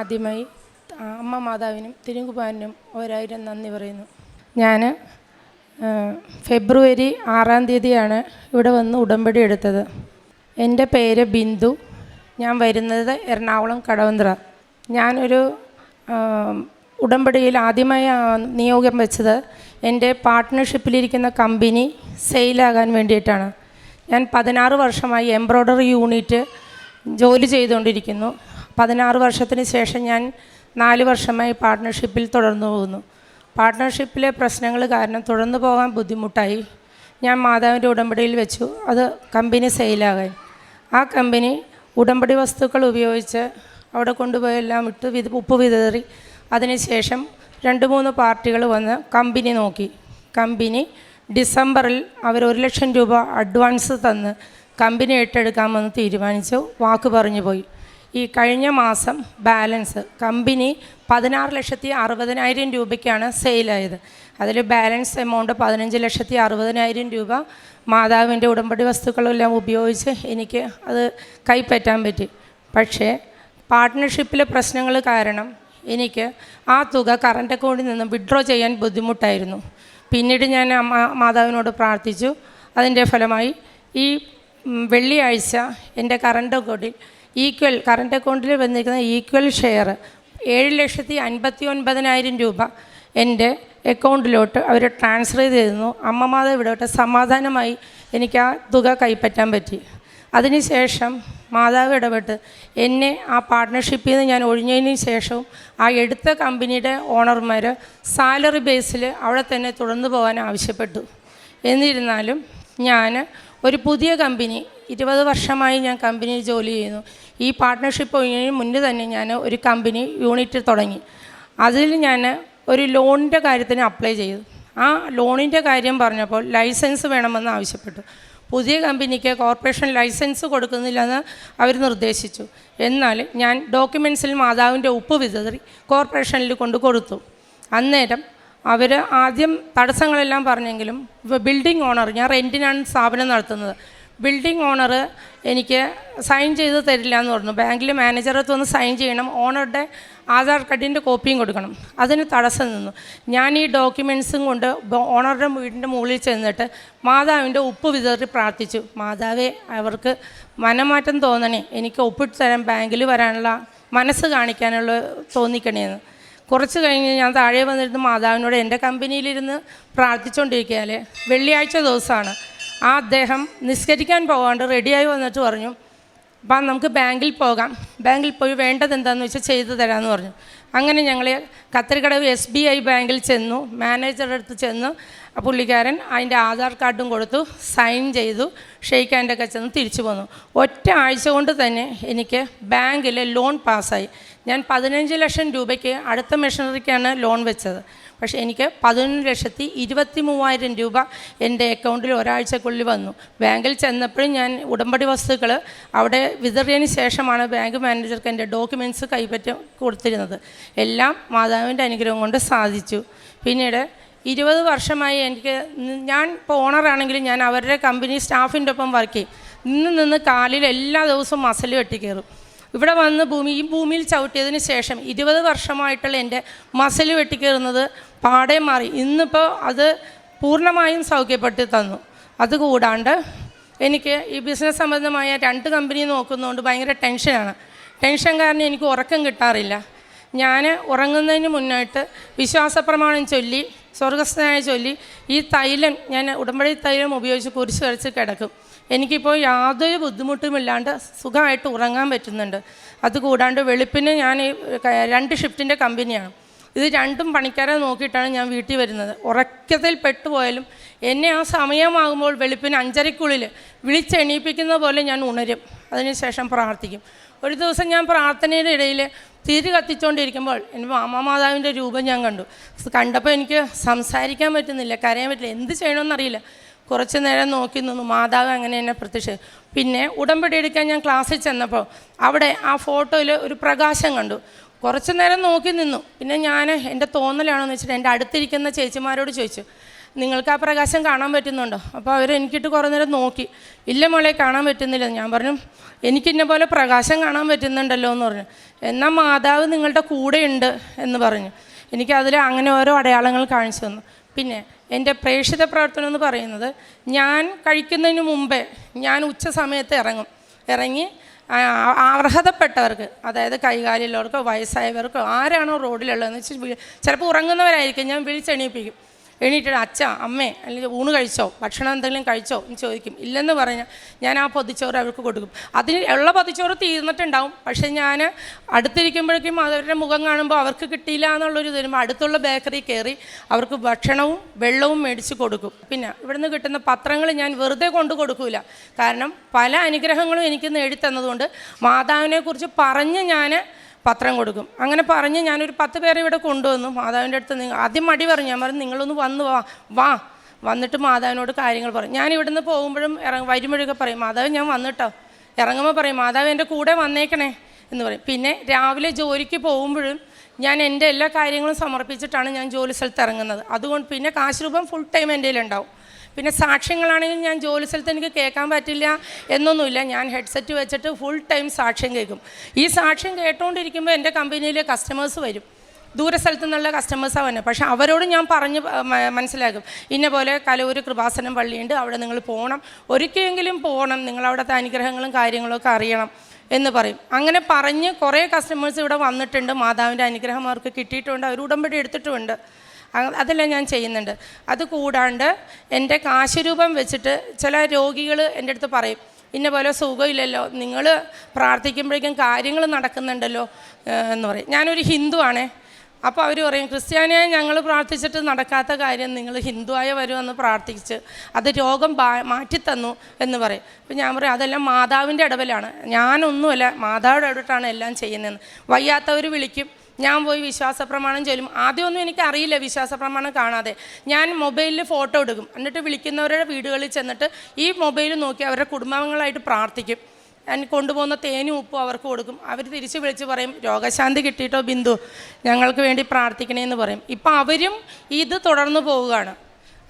ആദ്യമായി അമ്മ മാതാവിനും തിരുങ്കുമാരനും ഒരായിരം നന്ദി പറയുന്നു. ഞാൻ ഫെബ്രുവരി ആറാം തീയതിയാണ് ഇവിടെ വന്ന് ഉടമ്പടി എടുത്തത്. എന്റെ പേര് ബിന്ദു. ഞാൻ വരുന്നത് എറണാകുളം കടവന്ത്ര. ഞാനൊരു ഉടമ്പടിയിൽ ആദ്യമായി നിയോഗം വെച്ചത് എന്റെ പാർട്ട്ണർഷിപ്പിലിരിക്കുന്ന കമ്പനി സെയിലാകാൻ വേണ്ടിയിട്ടാണ്. ഞാൻ പതിനാറ് വർഷമായി എംബ്രോയ്ഡറി യൂണിറ്റ് ജോലി ചെയ്തുകൊണ്ടിരിക്കുന്നു. പതിനാറ് വർഷത്തിന് ശേഷം ഞാൻ നാല് വർഷമായി പാർട്ട്ണർഷിപ്പിൽ തുടർന്നു പോകുന്നു. പാർട്ട്ണർഷിപ്പിലെ പ്രശ്നങ്ങൾ കാരണം തുടർന്നു പോകാൻ ബുദ്ധിമുട്ടായി. ഞാൻ മാതാവിന്റെ ഉടമ്പടിയിൽ വെച്ചു. അത് കമ്പനി സെയിലാകാൻ ആ കമ്പനി ഉടമ്പടി വസ്തുക്കൾ ഉപയോഗിച്ച് അവിടെ കൊണ്ടുപോയി എല്ലാം ഇട്ട് വിത ഉപ്പ് വിതറി. അതിനുശേഷം രണ്ട് മൂന്ന് പാർട്ടികൾ വന്ന് കമ്പനി നോക്കി. കമ്പനി ഡിസംബറിൽ അവർ ഒരു ലക്ഷം രൂപ അഡ്വാൻസ് തന്ന് കമ്പനി ഏറ്റെടുക്കാമെന്ന് തീരുമാനിച്ചു. വാക്ക് പറഞ്ഞു പോയി. ഈ കഴിഞ്ഞ മാസം ബാലൻസ് കമ്പനി പതിനാറ് ലക്ഷത്തി അറുപതിനായിരം രൂപയ്ക്കാണ് സെയിലായത്. അതിൽ ബാലൻസ് എമൗണ്ട് പതിനഞ്ച് ലക്ഷത്തി അറുപതിനായിരം രൂപ മാതാവിന്റെ ഉടമ്പടി വസ്തുക്കളെല്ലാം ഉപയോഗിച്ച് എനിക്ക് അത് കൈപ്പറ്റാൻ പറ്റി. പക്ഷേ പാർട്ട്ണർഷിപ്പിലെ പ്രശ്നങ്ങൾ കാരണം എനിക്ക് ആ തുക കറണ്ട് അക്കൗണ്ടിൽ നിന്ന് വിഡ്രോ ചെയ്യാൻ ബുദ്ധിമുട്ടായിരുന്നു. പിന്നീട് ഞാൻ മാതാവിനോട് പ്രാർത്ഥിച്ചു. അതിന്റെ ഫലമായി ഈ വെള്ളിയാഴ്ച എന്റെ കറണ്ട് അക്കൗണ്ടിൽ ഈക്വൽ കറണ്ട് അക്കൗണ്ടിൽ വന്നിരിക്കുന്ന ഈക്വൽ ഷെയർ ഏഴ് ലക്ഷത്തി അൻപത്തി ഒൻപതിനായിരം രൂപ എന്റെ അക്കൗണ്ടിലോട്ട് അവർ ട്രാൻസ്ഫർ ചെയ്തിരുന്നു തരുന്നു. മാതാവ് ഇവിടോട്ട് സമാധാനമായി എനിക്ക് ആ തുക കൈപ്പറ്റാൻ പറ്റി. അതിനുശേഷം മാതാവ് ഇടപെട്ട് എന്നെ ആ പാർട്ട്ണർഷിപ്പിൽ നിന്ന് ഞാൻ ഒഴിഞ്ഞതിന് ശേഷവും ആ എടുത്ത കമ്പനിയുടെ ഓണർമാർ സാലറി ബേസിൽ അവിടെ തന്നെ തുടർന്നു പോകാൻ ആവശ്യപ്പെട്ടു. എന്നിരുന്നാലും ഞാൻ ഒരു പുതിയ കമ്പനി ഇരുപത് വർഷമായി ഞാൻ കമ്പനിയിൽ ജോലി ചെയ്യുന്നു. ഈ പാർട്ട്ണർഷിപ്പ് മുന്നേ തന്നെ ഞാൻ ഒരു കമ്പനി യൂണിറ്റ് തുടങ്ങി. അതിൽ ഞാൻ ഒരു ലോണിന്റെ കാര്യത്തിന് അപ്ലൈ ചെയ്തു. ആ ലോണിന്റെ കാര്യം പറഞ്ഞപ്പോൾ ലൈസൻസ് വേണമെന്ന് ആവശ്യപ്പെട്ടു. പുതിയ കമ്പനിക്ക് കോർപ്പറേഷൻ ലൈസൻസ് കൊടുക്കുന്നില്ലെന്ന് അവർ നിർദ്ദേശിച്ചു. എന്നാൽ ഞാൻ ഡോക്യുമെൻസിൽ മാതാവിന്റെ ഉപ്പ് വിതറി കോർപ്പറേഷനിൽ കൊണ്ട് കൊടുത്തു. അന്നേരം അവർ ആദ്യം തടസ്സങ്ങളെല്ലാം പറഞ്ഞെങ്കിലും ബിൽഡിംഗ് ഓണർ ഞാൻ റെന്റിനാണ് സ്ഥാപനം നടത്തുന്നത്. ബിൽഡിംഗ് ഓണർ എനിക്ക് സൈൻ ചെയ്ത് തരില്ല എന്ന് പറഞ്ഞു. ബാങ്കിൽ മാനേജറത്ത് ഒന്ന് സൈൻ ചെയ്യണം. ഓണറുടെ ആധാർ കാർഡിന്റെ കോപ്പിയും കൊടുക്കണം. അതിന് തടസ്സം നിന്നു. ഞാൻ ഈ ഡോക്യുമെൻസും കൊണ്ട് ഓണറുടെ വീടിന്റെ മുകളിൽ ചെന്നിട്ട് മാതാവിന്റെ ഉപ്പ് വിതറി പ്രാർത്ഥിച്ചു. മാതാവേ അവർക്ക് മനമാറ്റം തോന്നണേ. എനിക്ക് ഒപ്പിട്ട് തരാൻ ബാങ്കിൽ വരാനുള്ള മനസ്സ് കാണിക്കാനുള്ള തോന്നിക്കണേന്ന് കുറച്ച് കഴിഞ്ഞ് ഞാൻ താഴെ വന്നിരുന്ന് മാതാവിനോട് എന്റെ കമ്പനിയിലിരുന്ന് പ്രാർത്ഥിച്ചുകൊണ്ടിരിക്കുകയാൽ വെള്ളിയാഴ്ച ദിവസമാണ് ആ അദ്ദേഹം നിസ്കരിക്കാൻ പോകാണ്ട് റെഡിയായി വന്നിട്ട് പറഞ്ഞു അപ്പം നമുക്ക് ബാങ്കിൽ പോകാം. ബാങ്കിൽ പോയി വേണ്ടത് എന്താണെന്ന് വെച്ചാൽ ചെയ്തു തരാമെന്ന് പറഞ്ഞു. അങ്ങനെ ഞങ്ങൾ കത്തരിക്കടവ് എസ് ബി ഐ ബാങ്കിൽ ചെന്നു. മാനേജറുടെ അടുത്ത് ചെന്ന് പുള്ളിക്കാരൻ അതിന്റെ ആധാർ കാർഡും കൊടുത്തു സൈൻ ചെയ്തു ഷെയ്ക്ക് ഹാൻഡൊക്കെ ചെന്ന് തിരിച്ചു പോന്നു. ഒറ്റ ആഴ്ച കൊണ്ട് തന്നെ എനിക്ക് ബാങ്കിൽ ലോൺ പാസ്സായി ഞാൻ പതിനഞ്ച് ലക്ഷം രൂപയ്ക്ക് അടുത്ത മെഷീനറിക്കാണ് ലോൺ വെച്ചത്. പക്ഷേ എനിക്ക് പതിനൊന്ന് ലക്ഷത്തി ഇരുപത്തി മൂവായിരം രൂപ എന്റെ അക്കൗണ്ടിൽ ഒരാഴ്ചക്കുള്ളിൽ വന്നു. ബാങ്കിൽ ചെന്നപ്പോഴും ഞാൻ ഉടമ്പടി വസ്തുക്കൾ അവിടെ വിതറിയതിന് ശേഷമാണ് ബാങ്ക് മാനേജർക്ക് എന്റെ ഡോക്യുമെന്റ്സ് കൈപ്പറ്റി കൊടുത്തിരുന്നത്. എല്ലാം മാതാവിന്റെ അനുഗ്രഹം കൊണ്ട് സാധിച്ചു. പിന്നീട് ഇരുപത് വർഷമായി എനിക്ക് ഞാൻ ഇപ്പോൾ ഓണറാണെങ്കിലും ഞാൻ അവരുടെ കമ്പനി സ്റ്റാഫിന്റെ ഒപ്പം വർക്ക് ചെയ്യും. നിന്ന് നിന്ന് കാലിൽ എല്ലാ ദിവസവും മസൽ വെട്ടിക്കയറും ഇവിടെ വന്ന് ഭൂമി ഈ ഭൂമിയിൽ ചവിട്ടിയതിന് ശേഷം ഇരുപത് വർഷമായിട്ടുള്ള എന്റെ മസിൽ വെട്ടിക്കയറുന്നത് പാടെ മാറി. ഇന്നിപ്പോൾ അത് പൂർണമായും സൗഖ്യപ്പെടുത്തി തന്നു. അതുകൂടാണ്ട് എനിക്ക് ഈ ബിസിനസ് സംബന്ധമായ രണ്ട് കമ്പനി നോക്കുന്നതുകൊണ്ട് ഭയങ്കര ടെൻഷനാണ്. ടെൻഷൻ കാരണം എനിക്ക് ഉറക്കം കിട്ടാറില്ല. ഞാൻ ഉറങ്ങുന്നതിന് മുന്നായിട്ട് വിശ്വാസപ്രമാണം ചൊല്ലി സ്വർഗസ്ഥനായ ചൊല്ലി ഈ തൈലം ഞാൻ ഉടമ്പടി തൈലം ഉപയോഗിച്ച് കുരിശ് വരച്ച് കിടക്കും. എനിക്കിപ്പോൾ യാതൊരു ബുദ്ധിമുട്ടുമില്ലാണ്ട് സുഖമായിട്ട് ഉറങ്ങാൻ പറ്റുന്നുണ്ട്. അതുകൂടാണ്ട് വെളുപ്പിന് ഞാൻ രണ്ട് ഷിഫ്റ്റിന്റെ കമ്പനിയാണ്. ഇത് രണ്ടും പണിക്കാരെ നോക്കിയിട്ടാണ് ഞാൻ വീട്ടിൽ വരുന്നത്. ഉറക്കത്തിൽ പെട്ടുപോയാലും എന്നെ ആ സമയമാകുമ്പോൾ വെളുപ്പിന് അഞ്ചരയ്ക്കുള്ളിൽ വിളിച്ചെണീപ്പിക്കുന്ന പോലെ ഞാൻ ഉണരും. അതിനുശേഷം പ്രാർത്ഥിക്കും. ഒരു ദിവസം ഞാൻ പ്രാർത്ഥനയുടെ ഇടയിൽ തിരി കത്തിച്ചുകൊണ്ടിരിക്കുമ്പോൾ എന്റെ മാമാതാവിന്റെ രൂപം ഞാൻ കണ്ടു. കണ്ടപ്പോൾ എനിക്ക് സംസാരിക്കാൻ പറ്റുന്നില്ല കരയാൻ പറ്റില്ല. എന്ത് ചെയ്യണമെന്നറിയില്ല. കുറച്ച് നേരം നോക്കി നിന്നു. മാതാവ് അങ്ങനെ എന്നെ പ്രത്യക്ഷ പിന്നെ ഉടമ്പടി എടുക്കാൻ ഞാൻ ക്ലാസ്സിൽ ചെന്നപ്പോൾ അവിടെ ആ ഫോട്ടോയിൽ ഒരു പ്രകാശം കണ്ടു. കുറച്ച് നേരം നോക്കി നിന്നു. പിന്നെ ഞാൻ എന്റെ തോന്നലാണെന്ന് വെച്ചിട്ട് എന്റെ അടുത്തിരിക്കുന്ന ചേച്ചിമാരോട് ചോദിച്ചു. നിങ്ങൾക്ക് ആ പ്രകാശം കാണാൻ പറ്റുന്നുണ്ടോ? അപ്പോൾ അവർ എനിക്കിട്ട് കുറേ നേരം നോക്കി. ഇല്ല മോളെ കാണാൻ പറ്റുന്നില്ല. ഞാൻ പറഞ്ഞു എനിക്ക് ഇന്ന പോലെ പ്രകാശം കാണാൻ പറ്റുന്നുണ്ടല്ലോ എന്ന് പറഞ്ഞു. എന്നാൽ മാതാവ് നിങ്ങളുടെ കൂടെയുണ്ട് എന്ന് പറഞ്ഞു. എനിക്ക് അതിൽ അങ്ങനെ ഓരോ അടയാളങ്ങൾ കാണിച്ചു തന്നു. പിന്നെ എന്റെ പ്രേക്ഷിത പ്രവർത്തനം എന്ന് പറയുന്നത് ഞാൻ കഴിക്കുന്നതിന് മുമ്പേ ഞാൻ ഉച്ച സമയത്ത് ഇറങ്ങും. ഇറങ്ങി അർഹതപ്പെട്ടവർക്ക് അതായത് കൈകാലിലുള്ളവർക്കോ വയസ്സായവർക്കോ ആരാണോ റോഡിലുള്ളതെന്ന് വെച്ചാൽ ചിലപ്പോൾ ഉറങ്ങുന്നവരായിരിക്കും. ഞാൻ വിളിച്ചെണീപ്പിക്കും. എണീറ്റിട്ട് അച്ഛ അമ്മേ അല്ലെങ്കിൽ ഊണ് കഴിച്ചോ ഭക്ഷണം എന്തെങ്കിലും കഴിച്ചോ എന്ന് ചോദിക്കും. ഇല്ലെന്ന് പറഞ്ഞാൽ ഞാൻ ആ പൊതിച്ചോറ് അവർക്ക് കൊടുക്കും. അതിന് ഉള്ള പൊതിച്ചോറ് തീർന്നിട്ടുണ്ടാവും. പക്ഷേ ഞാൻ അടുത്തിരിക്കുമ്പോഴേക്കും അവരുടെ മുഖം കാണുമ്പോൾ അവർക്ക് കിട്ടിയില്ല എന്നുള്ളൊരു തരുമ്പോൾ അടുത്തുള്ള ബേക്കറി കയറി അവർക്ക് ഭക്ഷണവും വെള്ളവും മേടിച്ച് കൊടുക്കും. പിന്നെ ഇവിടുന്ന് കിട്ടുന്ന പത്രങ്ങൾ ഞാൻ വെറുതെ കൊണ്ടു കൊടുക്കൂല. കാരണം പല അനുഗ്രഹങ്ങളും എനിക്ക് നേടിത്തന്നതുകൊണ്ട് മാതാവിനെക്കുറിച്ച് പറഞ്ഞ് ഞാൻ പത്രം കൊടുക്കും. അങ്ങനെ പറഞ്ഞ് ഞാനൊരു പത്ത് പേരെ ഇവിടെ കൊണ്ടുവന്നു. മാതാവിന്റെ അടുത്ത് നിങ്ങൾ ആദ്യം മടി പറഞ്ഞു. ഞാൻ പറഞ്ഞു നിങ്ങളൊന്ന് വന്ന് വാ വാ. വന്നിട്ട് മാതാവിനോട് കാര്യങ്ങൾ പറയും. ഞാൻ ഇവിടുന്ന് പോകുമ്പോഴും ഇറങ്ങ വരുമ്പോഴൊക്കെ പറയും. മാതാവ് ഞാൻ വന്നിട്ടോ? ഇറങ്ങുമ്പോൾ പറയും മാതാവ് എന്റെ കൂടെ വന്നേക്കണേ. എന്ന് പറയും. പിന്നെ രാവിലെ ജോലിക്ക് പോകുമ്പോഴും ഞാൻ എന്റെ എല്ലാ കാര്യങ്ങളും സമർപ്പിച്ചിട്ടാണ് ഞാൻ ജോലി സ്ഥലത്ത് ഇറങ്ങുന്നത്. അതുകൊണ്ട് പിന്നെ കാശ് രൂപം ഫുൾ ടൈം എന്റെ കയ്യിലുണ്ടാവും. പിന്നെ സാക്ഷ്യങ്ങളാണെങ്കിൽ ഞാൻ ജോലി സ്ഥലത്ത് എനിക്ക് കേൾക്കാൻ പറ്റില്ല എന്നൊന്നുമില്ല. ഞാൻ ഹെഡ്സെറ്റ് വെച്ചിട്ട് ഫുൾ ടൈം സാക്ഷ്യം കേൾക്കും. ഈ സാക്ഷ്യം കേട്ടുകൊണ്ടിരിക്കുമ്പോൾ എന്റെ കമ്പനിയിലെ കസ്റ്റമേഴ്സ് വരും. ദൂര സ്ഥലത്തു നിന്നുള്ള കസ്റ്റമേഴ്സാണ് വന്നത് പക്ഷേ അവരോട് ഞാൻ പറഞ്ഞ് മനസ്സിലാക്കും. ഇന്ന പോലെ കലൂര് കൃപാസനം പള്ളിയുണ്ട് അവിടെ നിങ്ങൾ പോകണം ഒരിക്കലെങ്കിലും പോകണം നിങ്ങളവിടുത്തെ അനുഗ്രഹങ്ങളും കാര്യങ്ങളൊക്കെ അറിയണം എന്ന് പറയും. അങ്ങനെ പറഞ്ഞ് കുറേ കസ്റ്റമേഴ്സ് ഇവിടെ വന്നിട്ടുണ്ട്. മാതാവിന്റെ അനുഗ്രഹം അവർക്ക് കിട്ടിയിട്ടുണ്ട്. അവർ ഉടമ്പടി എടുത്തിട്ടുമുണ്ട്. അതെല്ലാം ഞാൻ ചെയ്യുന്നുണ്ട്. അത് കൂടാണ്ട് എന്റെ കാശരൂപം വെച്ചിട്ട് ചില രോഗികൾ എന്റെ അടുത്ത് പറയും ഇന്ന പോലെ സുഖമില്ലല്ലോ നിങ്ങൾ പ്രാർത്ഥിക്കുമ്പോഴേക്കും കാര്യങ്ങൾ നടക്കുന്നുണ്ടല്ലോ എന്ന് പറയും. ഞാനൊരു ഹിന്ദു ആണേ അപ്പോൾ അവർ പറയും ക്രിസ്ത്യാനിയായി ഞങ്ങൾ പ്രാർത്ഥിച്ചിട്ട് നടക്കാത്ത കാര്യം നിങ്ങൾ ഹിന്ദുവായ വരുമെന്ന് പ്രാർത്ഥിച്ച് അത് രോഗം മാറ്റിത്തന്നു എന്ന് പറയും. അപ്പം ഞാൻ പറയും അതെല്ലാം മാതാവിന്റെ ഇടപെലാണ് ഞാനൊന്നുമല്ല മാതാവിന്റെ ഇടപെട്ടാണ് എല്ലാം ചെയ്യുന്നതെന്ന്. വയ്യാത്തവർ വിളിക്കും ഞാൻ പോയി വിശ്വാസ പ്രമാണം ചൊല്ലും. ആദ്യമൊന്നും എനിക്ക് അറിയില്ല വിശ്വാസ പ്രമാണം കാണാതെ. ഞാൻ മൊബൈലിൽ ഫോട്ടോ എടുക്കും. എന്നിട്ട് വിളിക്കുന്നവരുടെ വീടുകളിൽ ചെന്നിട്ട് ഈ മൊബൈൽ നോക്കി അവരുടെ കുടുംബാംഗങ്ങളായിട്ട് പ്രാർത്ഥിക്കും. ഞാൻ കൊണ്ടുപോകുന്ന തേനും ഉപ്പും അവർക്ക് കൊടുക്കും. അവർ തിരിച്ച് വിളിച്ച് പറയും രോഗശാന്തി കിട്ടിയിട്ടോ ബിന്ദു? ഞങ്ങൾക്ക് വേണ്ടി പ്രാർത്ഥിക്കണേന്ന് പറയും. ഇപ്പം അവരും ഇത് തുടർന്ന് പോവുകയാണ്.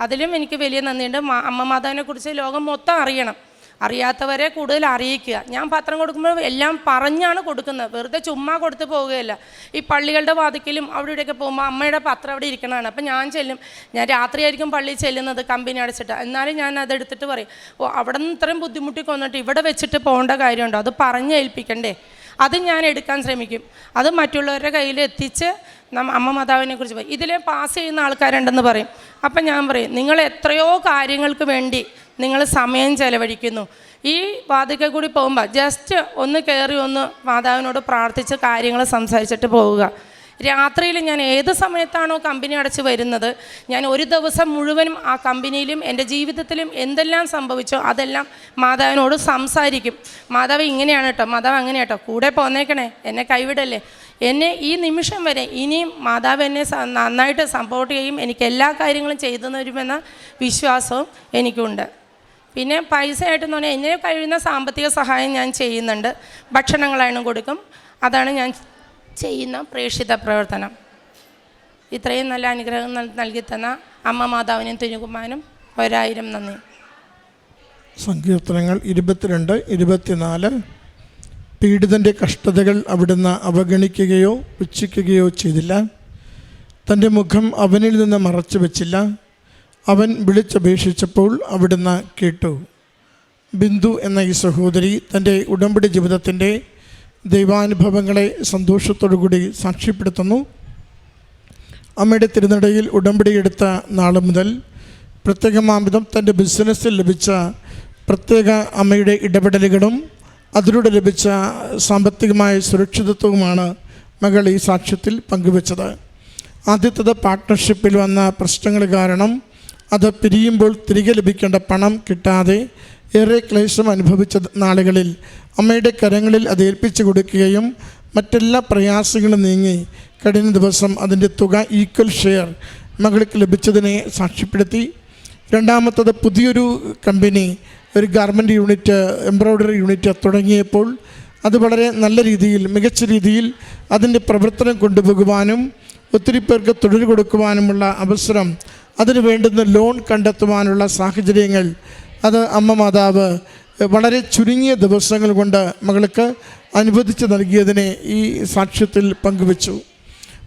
അതിലും എനിക്ക് വലിയ നന്ദിയുണ്ട്. അമ്മ മാതാവിനെക്കുറിച്ച് ലോകം മൊത്തം അറിയണം. അറിയാത്തവരെ കൂടുതൽ അറിയിക്കുക. ഞാൻ പത്രം കൊടുക്കുമ്പോൾ എല്ലാം പറഞ്ഞാണ് കൊടുക്കുന്നത്. വെറുതെ ചുമ്മാ കൊടുത്ത് പോവുകയല്ല. ഈ പള്ളികളുടെ വാതിക്കലും അവിടെ ഇവിടെയൊക്കെ പോകുമ്പോൾ അമ്മയുടെ പത്രം അവിടെ ഇരിക്കണതാണ്. അപ്പം ഞാൻ ചെല്ലും. ഞാൻ രാത്രിയായിരിക്കും പള്ളിയിൽ ചെല്ലുന്നത് കമ്പനി അടച്ചിട്ട്. എന്നാലും ഞാൻ അതെടുത്തിട്ട് പറയും. ഓ അവിടെ നിന്ന് ഇത്രയും ബുദ്ധിമുട്ടി കൊന്നിട്ട് ഇവിടെ വെച്ചിട്ട് പോകേണ്ട കാര്യമുണ്ടോ? അത് പറഞ്ഞ് ഏൽപ്പിക്കണ്ടേ അത് ഞാൻ എടുക്കാൻ ശ്രമിക്കും. അത് മറ്റുള്ളവരുടെ കയ്യിൽ എത്തിച്ച് നമ്മ അമ്മ മാതാവിനെ കുറിച്ച് പറയും. ഇതിലെ പാസ് ചെയ്യുന്ന ആൾക്കാരുണ്ടെന്ന് പറയും. അപ്പം ഞാൻ പറയും നിങ്ങൾ എത്രയോ കാര്യങ്ങൾക്ക് വേണ്ടി നിങ്ങൾ സമയം ചെലവഴിക്കുന്നു. ഈ വാതിക്കൽ കൂടി പോകുമ്പോൾ ജസ്റ്റ് ഒന്ന് കയറി ഒന്ന് മാതാവിനോട് പ്രാർത്ഥിച്ച് കാര്യങ്ങൾ സംസാരിച്ചിട്ട് പോവുക. രാത്രിയിൽ ഞാൻ ഏത് സമയത്താണോ കമ്പനി അടച്ച് വരുന്നത് ഞാൻ ഒരു ദിവസം മുഴുവനും ആ കമ്പനിയിലും എന്റെ ജീവിതത്തിലും എന്തെല്ലാം സംഭവിച്ചോ അതെല്ലാം മാതാവിനോട് സംസാരിക്കും. മാതാവ് ഇങ്ങനെയാണ് കേട്ടോ മാതാവ് അങ്ങനെ കേട്ടോ കൂടെ പോന്നേക്കണേ എന്നെ കൈവിടല്ലേ. എന്നെ ഈ നിമിഷം വരെ ഇനിയും മാതാവ് എന്നെ നന്നായിട്ട് സപ്പോർട്ട് ചെയ്യും എനിക്ക് എല്ലാ കാര്യങ്ങളും ചെയ്തു തരുമെന്ന വിശ്വാസവും എനിക്കുണ്ട്. പിന്നെ പൈസ ആയിട്ടെന്ന് പറഞ്ഞാൽ എന്നെ കഴിയുന്ന സാമ്പത്തിക സഹായം ഞാൻ ചെയ്യുന്നുണ്ട്. ഭക്ഷണങ്ങളാണ് കൊടുക്കും. അതാണ് ഞാൻ ചെയ്യുന്ന പ്രേക്ഷിത പ്രവർത്തനം. ഇത്രയും നല്ല അനുഗ്രഹം നൽ- നൽകി തന്ന അമ്മ മാതാവിനും തുഞ്ഞുകുമാനും ഒരായിരം നന്ദി. സങ്കീർത്തനങ്ങൾ ഇരുപത്തിരണ്ട് ഇരുപത്തിനാല്. പീഡിതന്റെ കഷ്ടതകൾ അവിടുന്ന് അവഗണിക്കുകയോ പുച്ഛിക്കുകയോ ചെയ്തില്ല. തന്റെ മുഖം അവനിൽ നിന്ന് മറച്ചു വച്ചില്ല. അവൻ വിളിച്ചപേക്ഷിച്ചപ്പോൾ അവിടുന്ന് കേട്ടു. ബിന്ദു എന്ന ഈ സഹോദരി തന്റെ ഉടമ്പടി ജീവിതത്തിന്റെ ദൈവാനുഭവങ്ങളെ സന്തോഷത്തോടുകൂടി സാക്ഷ്യപ്പെടുത്തുന്നു. അമ്മയുടെ തിരുനടയിൽ ഉടമ്പടി എടുത്ത നാൾ മുതൽ പ്രത്യേകമാംവിധം തന്റെ ബിസിനസ്സിൽ ലഭിച്ച പ്രത്യേക അമ്മയുടെ ഇടപെടലുകളും അതിലൂടെ ലഭിച്ച സാമ്പത്തികമായ സുരക്ഷിതത്വവുമാണ് മകൾ ഈ സാക്ഷ്യത്തിൽ പങ്കുവച്ചത്. ആദ്യത്തത് പാർട്ട്ണർഷിപ്പിൽ വന്ന പ്രശ്നങ്ങൾ കാരണം അത് പിരിയുമ്പോൾ തിരികെ ലഭിക്കേണ്ട പണം കിട്ടാതെ ഏറെ ക്ലേശം അനുഭവിച്ച നാളുകളിൽ അമ്മയുടെ കരങ്ങളിൽ അത് ഏൽപ്പിച്ചു കൊടുക്കുകയും മറ്റെല്ലാ പ്രയാസങ്ങളും നീങ്ങി കഴിഞ്ഞ ദിവസം അതിന്റെ തുക ഈക്വൽ ഷെയർ മകൾക്ക് ലഭിച്ചതിനെ സാക്ഷ്യപ്പെടുത്തി. രണ്ടാമത്തത് പുതിയൊരു കമ്പനി ഒരു ഗാർമെന്റ് യൂണിറ്റ് എംബ്രോയ്ഡറി യൂണിറ്റ് തുടങ്ങിയപ്പോൾ അത് വളരെ നല്ല രീതിയിൽ മികച്ച രീതിയിൽ അതിന്റെ പ്രവർത്തനം കൊണ്ടുപോകുവാനും ഒത്തിരി പേർക്ക് തൊഴിൽ കൊടുക്കുവാനുമുള്ള അവസരം അതിന് വേണ്ടുന്ന ലോൺ കണ്ടെത്തുവാനുള്ള സാഹചര്യങ്ങൾ അത് അമ്മ മാതാവ് വളരെ ചുരുങ്ങിയ ദിവസങ്ങൾ കൊണ്ട് മകൾക്ക് അനുവദിച്ച് നൽകിയതിനെ ഈ സാക്ഷ്യത്തിൽ പങ്കുവച്ചു.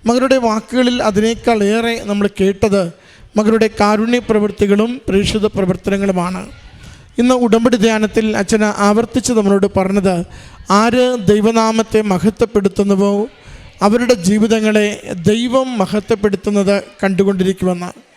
മകളുടെ വാക്കുകളിൽ അതിനേക്കാൾ ഏറെ നമ്മൾ കേട്ടത് മകളുടെ കാരുണ്യ പ്രവൃത്തികളും പ്രേക്ഷിത പ്രവർത്തനങ്ങളുമാണ്. ഇന്ന് ഉടമ്പടി ധ്യാനത്തിൽ അച്ഛൻ ആവർത്തിച്ച് നമ്മളോട് പറഞ്ഞത് ആര് ദൈവനാമത്തെ മഹത്വപ്പെടുത്തുന്നുവോ അവരുടെ ജീവിതങ്ങളെ ദൈവം മഹത്വപ്പെടുത്തുന്നത് കണ്ടുകൊണ്ടിരിക്കുമെന്ന്.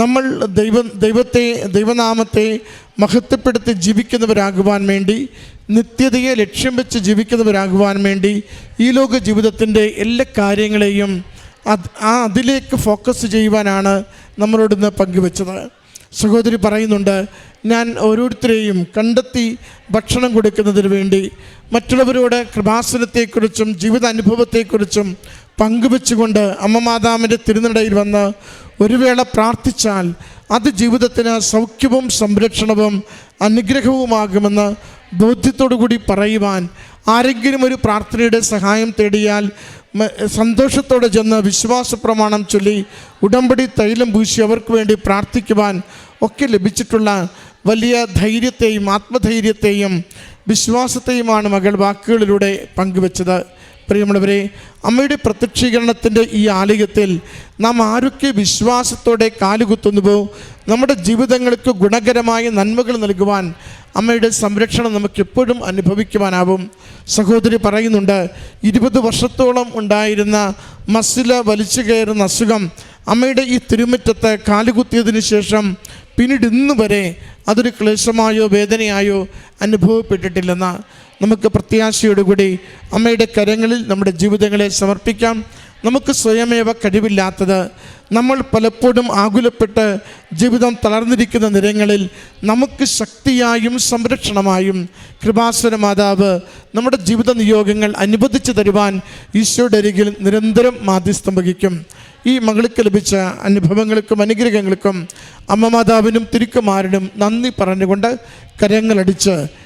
നമ്മൾ ദൈവ ദൈവത്തെ ദൈവനാമത്തെ മഹത്വപ്പെടുത്തി ജീവിക്കുന്നവരാകുവാൻ വേണ്ടി നിത്യതയെ ലക്ഷ്യം വെച്ച് ജീവിക്കുന്നവരാകുവാൻ വേണ്ടി ഈ ലോക ജീവിതത്തിന്റെ എല്ലാ കാര്യങ്ങളെയും അത് ആ അതിലേക്ക് ഫോക്കസ് ചെയ്യുവാനാണ് നമ്മളോട് ഇന്ന് പങ്കുവെച്ചത്. സഹോദരി പറയുന്നുണ്ട് ഞാൻ ഓരോരുത്തരെയും കണ്ടെത്തി ഭക്ഷണം കൊടുക്കുന്നതിന് വേണ്ടി മറ്റുള്ളവരോട് കൃപാസനത്തെക്കുറിച്ചും ജീവിതാനുഭവത്തെക്കുറിച്ചും പങ്കുവെച്ചുകൊണ്ട് അമ്മ മാതാവിന്റെ തിരുനടയിൽ വന്ന് ഒരു വേള പ്രാർത്ഥിച്ചാൽ അത് ജീവിതത്തിന് സൗഖ്യവും സംരക്ഷണവും അനുഗ്രഹവുമാകുമെന്ന് ബോധ്യത്തോടു കൂടി പറയുവാൻ ആരെങ്കിലും ഒരു പ്രാർത്ഥനയുടെ സഹായം തേടിയാൽ സന്തോഷത്തോടെ ചെന്ന് വിശ്വാസ പ്രമാണം ചൊല്ലി ഉടമ്പടി തൈലം പൂശി അവർക്ക് വേണ്ടി പ്രാർത്ഥിക്കുവാൻ ഒക്കെ ലഭിച്ചിട്ടുള്ള വലിയ ധൈര്യത്തെയും ആത്മധൈര്യത്തെയും വിശ്വാസത്തെയുമാണ് മകൾ വാക്കുകളിലൂടെ പങ്കുവച്ചത്. പ്രിയമുള്ളവരെ അമ്മയുടെ പ്രത്യക്ഷീകരണത്തിന്റെ ഈ ആലയത്തിൽ നാം ആരൊക്കെ വിശ്വാസത്തോടെ കാലുകുത്തുന്നുവോ നമ്മുടെ ജീവിതങ്ങൾക്ക് ഗുണകരമായ നന്മകൾ നൽകുവാൻ അമ്മയുടെ സംരക്ഷണം നമുക്ക് എപ്പോഴും അനുഭവിക്കുവാനാവും. സഹോദരി പറയുന്നുണ്ട് ഇരുപത് വർഷത്തോളം ഉണ്ടായിരുന്ന മസില വലിച്ചു കയറുന്ന അസുഖം അമ്മയുടെ ഈ തിരുമുറ്റത്ത് കാലുകുത്തിയതിനു ശേഷം പിന്നീട് ഇന്ന് വരെ അതൊരു ക്ലേശമായോ വേദനയായോ അനുഭവപ്പെട്ടിട്ടില്ലെന്ന്. നമുക്ക് പ്രത്യാശയോടുകൂടി അമ്മയുടെ കരങ്ങളിൽ നമ്മുടെ ജീവിതങ്ങളെ സമർപ്പിക്കാം. നമുക്ക് സ്വയമേവ കഴിവില്ലാത്തത് നമ്മൾ പലപ്പോഴും ആകുലപ്പെട്ട് ജീവിതം തളർന്നിരിക്കുന്ന നിരങ്ങളിൽ നമുക്ക് ശക്തിയായും സംരക്ഷണമായും കൃപാസുര മാതാവ് നമ്മുടെ ജീവിത നിയോഗങ്ങൾ അനുവദിച്ചു തരുവാൻ ഈശോയുടെ അരികിൽ നിരന്തരം മാധ്യസ്ഥം വഹിക്കും. ഈ മകൾക്ക് ലഭിച്ച അനുഭവങ്ങൾക്കും അനുഗ്രഹങ്ങൾക്കും അമ്മ മാതാവിനും തിരുക്കുമാരനും നന്ദി പറഞ്ഞുകൊണ്ട് കരങ്ങളടിച്ച്